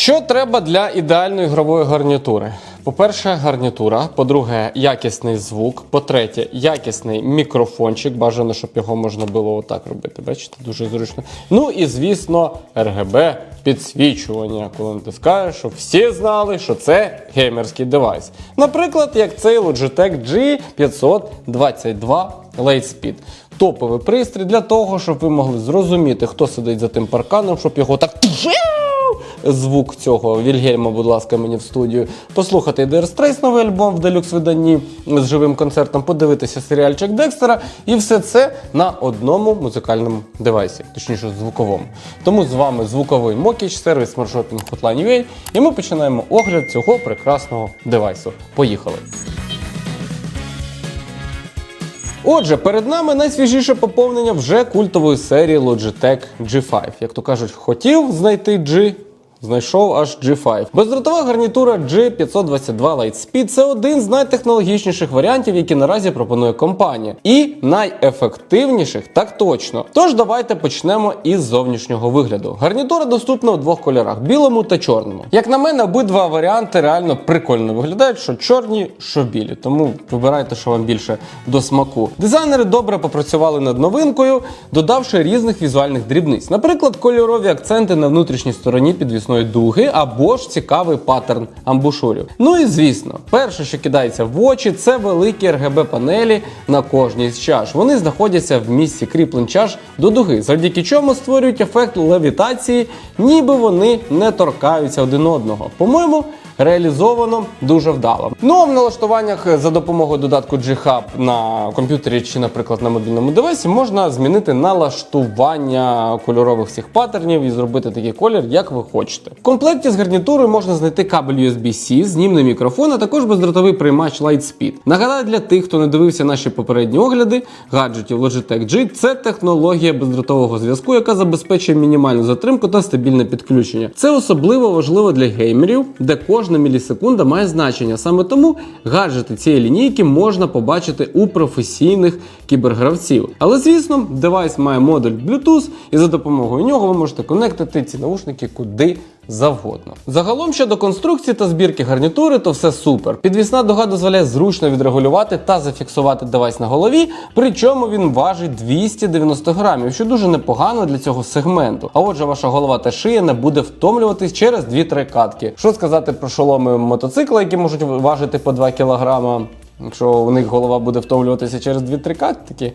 Що треба для ідеальної ігрової гарнітури? По-перше, гарнітура. По-друге, якісний звук. По-третє, якісний мікрофончик. Бажано, щоб його можна було отак робити. Бачите, дуже зручно. Ну і звісно, RGB підсвічування, коли натискаєш, щоб всі знали, що це геймерський девайс. Наприклад, як цей Logitech G522 Lightspeed. Топовий пристрій для того, щоб ви могли зрозуміти, хто сидить за тим парканом, щоб його так звук цього Вільгельма, будь ласка, мені в студію. Послухати Dire Straits новий альбом в делюкс виданні з живим концертом, подивитися серіальчик Декстера, і все це на одному музикальному девайсі, точніше звуковому. Тому з вами звуковий Мокіч, сервіс маршрутинг Hotline UA, і ми починаємо огляд цього прекрасного девайсу. Поїхали! Отже, перед нами найсвіжіше поповнення вже культової серії Logitech G5. Як то кажуть, хотів знайти G. Знайшов аж G5. Бездротова гарнітура G522 Lightspeed – це один з найтехнологічніших варіантів, які наразі пропонує компанія. І найефективніших так точно. Тож давайте почнемо із зовнішнього вигляду. Гарнітура доступна у двох кольорах білому та чорному. Як на мене, обидва варіанти реально прикольно виглядають, що чорні, що білі. Тому вибирайте, що вам більше до смаку. Дизайнери добре попрацювали над новинкою, додавши різних візуальних дрібниць. Наприклад, кольорові акценти на внутрішній стороні підвісної дуги або ж цікавий паттерн амбушурів. Ну і звісно, перше, що кидається в очі, це великі РГБ-панелі на кожній з чаш. Вони знаходяться в місці кріплень чаш до дуги, завдяки чому створюють ефект левітації, ніби вони не торкаються один одного. По-моєму, реалізовано дуже вдало. Ну а в налаштуваннях за допомогою додатку G-Hub на комп'ютері чи, наприклад, на мобільному девайсі можна змінити налаштування кольорових цих паттернів і зробити такий колір, як ви хочете. В комплекті з гарнітурою можна знайти кабель USB-C, знімний мікрофон, а також бездротовий приймач Lightspeed. Нагадаю для тих, хто не дивився наші попередні огляди, гаджетів Logitech G – це технологія бездротового зв'язку, яка забезпечує мінімальну затримку та стабільне підключення. Це особливо важливо для геймерів, де кожна мілісекунда має значення. Саме тому гаджети цієї лінійки можна побачити у професійних кібергравців. Але звісно, девайс має модуль Bluetooth, і за допомогою нього ви можете конектити ці наушники куди завгодно. Загалом щодо конструкції та збірки гарнітури, то все супер. Підвісна дуга дозволяє зручно відрегулювати та зафіксувати девайс на голові, причому він важить 290 грамів, що дуже непогано для цього сегменту. А отже, ваша голова та шия не буде втомлюватись через 2-3 катки. Що сказати про шоломи мотоцикла, які можуть важити по 2 кілограма, якщо у них голова буде втомлюватися через 2-3 катки.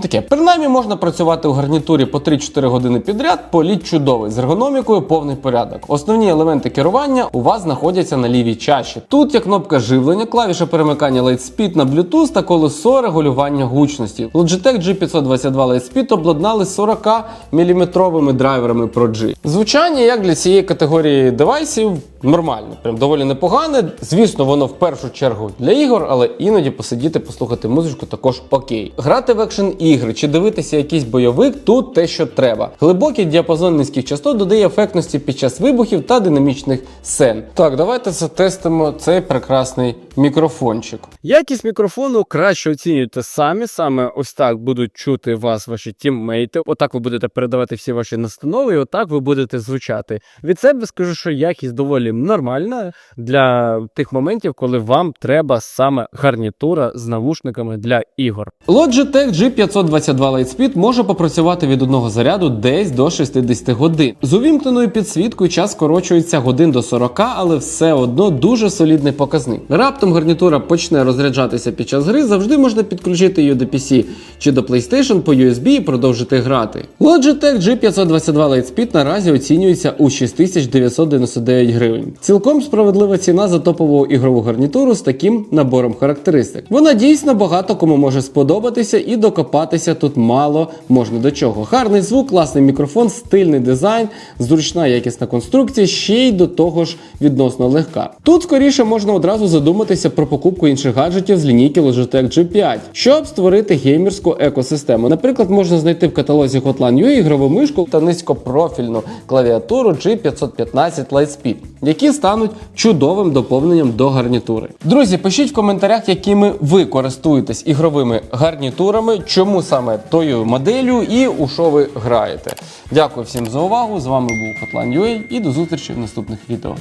Таке, принаймні можна працювати у гарнітурі по 3-4 години підряд, політ чудовий, з ергономікою повний порядок. Основні елементи керування у вас знаходяться на лівій чаші. Тут є кнопка живлення, клавіша перемикання Lightspeed на Bluetooth та колесо регулювання гучності. Logitech G522 Lightspeed обладнали 40 мм драйверами Pro G. Звучання, як для цієї категорії девайсів, нормальне, прям доволі непогане. Звісно, воно в першу чергу для ігор, але іноді посидіти, послухати музичку також окей. Грати в екшен ігри чи дивитися якийсь бойовик тут те, що треба. Глибокий діапазон низьких частот додає ефектності під час вибухів та динамічних сцен. Так, давайте затестимо цей прекрасний мікрофончик. Якість мікрофону краще оцінюйте самі. Саме ось так будуть чути вас ваші тіммейти. Отак ви будете передавати всі ваші настанови, і отак ви будете звучати. Від себе скажу, що якість доволі нормальна для тих моментів, коли вам треба саме гарнітура з навушниками для ігор. Logitech G522 Lightspeed може попрацювати від одного заряду десь до 60 годин. З увімкненою підсвіткою час скорочується годин до 40, але все одно дуже солідний показник. Раптом гарнітура почне розряджатися під час гри, завжди можна підключити її до PC чи до PlayStation по USB і продовжити грати. Logitech G522 Lightspeed наразі оцінюється у 6999 гривень. Цілком справедлива ціна за топову ігрову гарнітуру з таким набором характеристик. Вона дійсно багато кому може сподобатися і докопатися тут мало можна до чого. Гарний звук, класний мікрофон, стильний дизайн, зручна якісна конструкція, ще й до того ж відносно легка. Тут скоріше можна одразу задуматися про покупку інших гаджетів з лінійки Logitech G5, щоб створити геймерську екосистему. Наприклад, можна знайти в каталозі Hotline.ua ігрову мишку та низькопрофільну клавіатуру G515 Lightspeed, які стануть чудовим доповненням до гарнітури. Друзі, пишіть в коментарях, якими ви користуєтесь ігровими гарнітурами, чому саме тою моделлю і у що ви граєте. Дякую всім за увагу. З вами був Котлан Юей і до зустрічі в наступних відео.